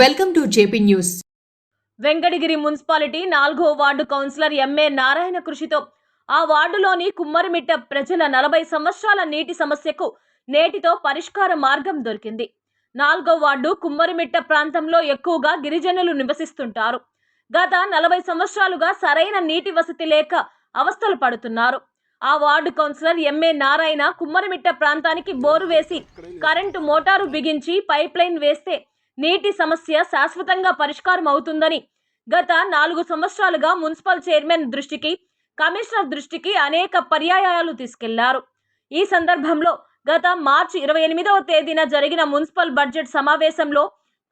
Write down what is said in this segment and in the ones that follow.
Welcome to JP news. Venkatagiri municipality నాలుగో ward councillor MA Narayana కృషితో ఆ వార్డులోని కుమ్మరిమిట్ట ప్రజల నలభై సంవత్సరాల నీటి సమస్యకు నేటితో పరిష్కార మార్గం దొరికింది. నాలుగో వార్డు కుమ్మరిమిట్ట ప్రాంతంలో ఎక్కువగా గిరిజనులు నివసిస్తుంటారు. గత నలభై సంవత్సరాలుగా సరైన నీటి వసతి లేక అవస్థలు పడుతున్నారు. ఆ ward councillor MA Narayana Kummarimitta ప్రాంతానికి బోరు వేసి కరెంటు మోటారు బిగించి పైప్ లైన్ వేస్తే నీటి సమస్య శాశ్వతంగా పరిష్కారం అవుతుందని గత నాలుగు సంవత్సరాలుగా మున్సిపల్ చైర్మన్ దృష్టికి కమిషనర్ దృష్టికి అనేక పర్యాయాలు తీసుకెళ్ళారు. ఈ సందర్భంలో గత మార్చి ఇరవై ఎనిమిదవ తేదీన జరిగిన మున్సిపల్ బడ్జెట్ సమావేశంలో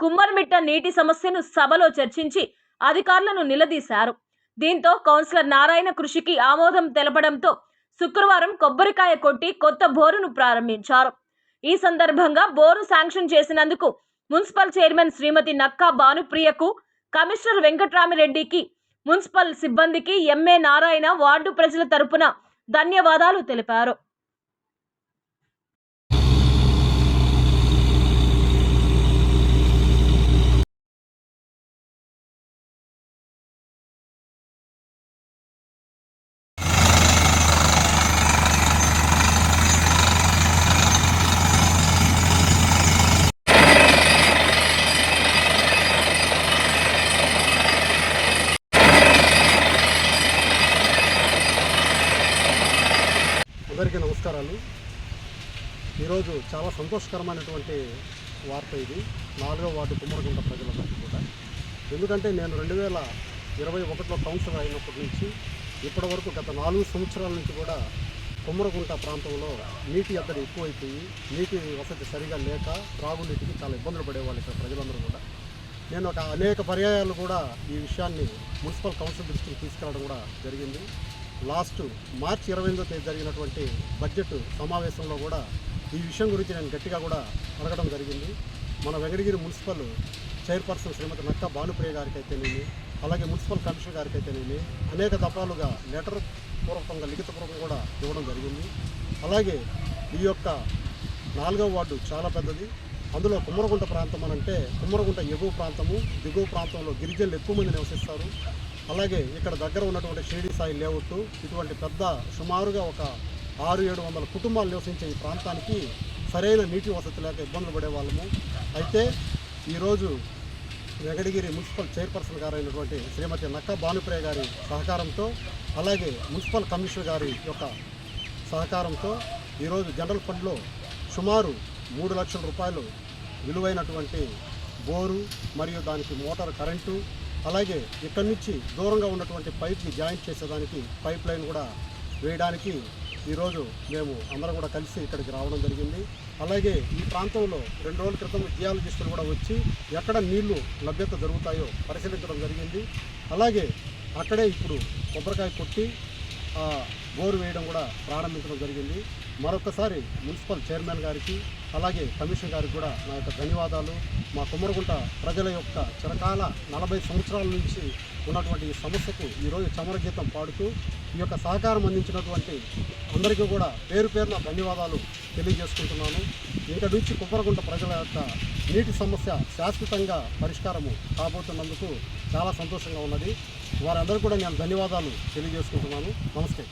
కుమ్మరిమిట్ట నీటి సమస్యను సభలో చర్చించి అధికారులను నిలదీశారు. దీంతో కౌన్సిలర్ నారాయణ కృషికి ఆమోదం తెలపడంతో శుక్రవారం కొబ్బరికాయ కొట్టి కొత్త బోరును ప్రారంభించారు. ఈ సందర్భంగా బోరు శాంక్షన్ చేసినందుకు మున్సిపల్ చైర్మన్ శ్రీమతి నక్కా భానుప్రియకు కమిషనర్ వెంకట్రామిరెడ్డికి మున్సిపల్ సిబ్బందికి ఎంఏ నారాయణ వార్డు ప్రజల తరపున ధన్యవాదాలు తెలిపారు. అందరికీ నమస్కారాలు. ఈరోజు చాలా సంతోషకరమైనటువంటి వార్త ఇది. నాలుగో వార్డు కుమ్మరగుంట ప్రజలందరికీ కూడా. ఎందుకంటే నేను రెండు వేల ఇరవై ఒకటిలో కౌన్సిలర్ అయినప్పటి నుంచి ఇప్పటి వరకు గత నాలుగు సంవత్సరాల నుంచి కూడా కుమ్మరగుంట ప్రాంతంలో నీటి ఎద్దడి ఎక్కువైపోయి నీటి వసతి సరిగా లేక త్రాగునీటికి చాలా ఇబ్బందులు పడేవాళ్ళు ఇక్కడ ప్రజలందరూ కూడా. నేను ఒక అనేక పర్యాయాలు కూడా ఈ విషయాన్ని మున్సిపల్ కౌన్సిల్ దృష్టికి తీసుకెళ్ళడం కూడా జరిగింది. లాస్ట్ మార్చి ఇరవై ఎనిమిదో తేదీ జరిగినటువంటి బడ్జెట్ సమావేశంలో కూడా ఈ విషయం గురించి నేను గట్టిగా కూడా అడగడం జరిగింది. మన వెంకటగిరి మున్సిపల్ చైర్పర్సన్ శ్రీమతి నక్క భానుప్రియ గారికి అయితేనేమి అలాగే మున్సిపల్ కమిషనర్ గారికి అయితేనేమి అనేక దఫాలుగా లెటర్ పూర్వకంగా లిఖితపూర్వకంగా కూడా ఇవ్వడం జరిగింది. అలాగే ఈ యొక్క నాలుగవ వార్డు చాలా పెద్దది. అందులో కుమ్మరగుంట ప్రాంతం అనంటే కుమ్మరగుంట ఎగువ ప్రాంతము దిగువ ప్రాంతంలో గిరిజనులు ఎక్కువ మంది నివసిస్తారు. అలాగే ఇక్కడ దగ్గర ఉన్నటువంటి షిరిడి సాయి లేఅవుట్ ఇటువంటి పెద్ద సుమారుగా ఒక ఆరు ఏడు వందల కుటుంబాలు నివసించే ఈ ప్రాంతానికి సరైన నీటి వసతి లేక ఇబ్బందులు పడే వాళ్ళము అయితే ఈరోజు వెంకటగిరి మున్సిపల్ చైర్పర్సన్ గారు అయినటువంటి శ్రీమతి నక్క భానుప్రియ గారి సహకారంతో అలాగే మున్సిపల్ కమిషనర్ గారి యొక్క సహకారంతో ఈరోజు జనరల్ ఫండ్లో సుమారు మూడు లక్షల రూపాయలు విలువైనటువంటి బోరు మరియు దానికి మోటార్ కరెంటు అలాగే ఇక్కడి నుంచి దూరంగా ఉన్నటువంటి పైప్కి జాయింట్ చేసేదానికి పైప్ లైన్ కూడా వేయడానికి ఈరోజు మేము అందరం కూడా కలిసి ఇక్కడికి రావడం జరిగింది. అలాగే ఈ ప్రాంతంలో రెండు రోజుల క్రితం జియాలజిస్టులు కూడా వచ్చి ఎక్కడ నీళ్ళు లభ్యత జరుగుతాయో పరిశీలించడం జరిగింది. అలాగే అక్కడే ఇప్పుడు కొబ్బరికాయ కొట్టి బోరు వేయడం కూడా ప్రారంభించడం జరిగింది. మరొకసారి మున్సిపల్ చైర్మన్ గారికి అలాగే కమిషన్ గారికి కూడా నా యొక్క ధన్యవాదాలు. మా కుమ్మరగుంట ప్రజల యొక్క చిరకాల నలభై సంవత్సరాల నుంచి ఉన్నటువంటి ఈ సమస్యకు ఈరోజు చమరగీతం పాడుతూ ఈ యొక్క సహకారం అందించినటువంటి అందరికీ కూడా పేరు పేరున ధన్యవాదాలు తెలియజేసుకుంటున్నాను. ఇంకా నుంచి కుమ్మరగుంట ప్రజల యొక్క నీటి సమస్య శాశ్వతంగా పరిష్కారము కాబోతున్నందుకు చాలా సంతోషంగా ఉన్నది. వారందరూ కూడా నేను ధన్యవాదాలు తెలియజేసుకుంటున్నాను. నమస్తే.